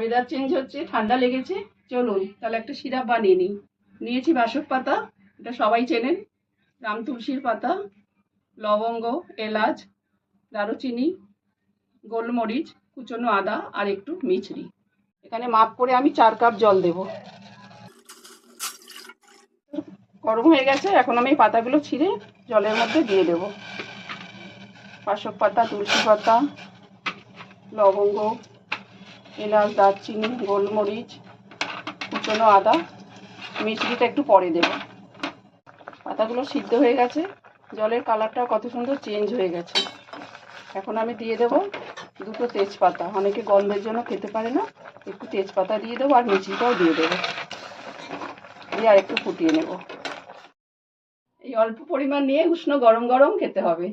Weather change হচ্ছে, ঠান্ডা লেগেছে, চলুন, তাহলে একটা সিরাপ বানিয়ে নিই। নিয়েছি বাসক পাতা, এটা সবাই চেনেন, রাম তুলসীর পাতা, লবঙ্গ, এলাচ, দারুচিনি, গোলমরিচ, কুচনো আদা আর একটু মিছরি। এখানে মাপ করে আমি চার কাপ জল দেব। গরম হয়ে গেছে, এখন আমি পাতাগুলো ছিঁড়ে জলের মধ্যে দিয়ে দেব। বাসক পাতা, তুলসী পাতা, লবঙ্গ এলাচ, দারচিনি, গোলমরিচ, কুচনো আদা, মিষ্টিটা একটু পরে দেব। পাতাগুলো সিদ্ধ হয়ে গেছে। জলের কালারটা কত সুন্দর চেঞ্জ হয়ে গেছে। এখন আমি দিয়ে দেব দুটো তেজপাতা। অনেকে গন্ধের জন্য খেতে পারে না। একটু তেজপাতা দিয়ে দেবো আর মিষ্টিটাও দিয়ে দেবো। দিয়ে আর একটু ফুটিয়ে নেব। এই অল্প পরিমাণ নিয়ে উষ্ণ গরম গরম খেতে হবে।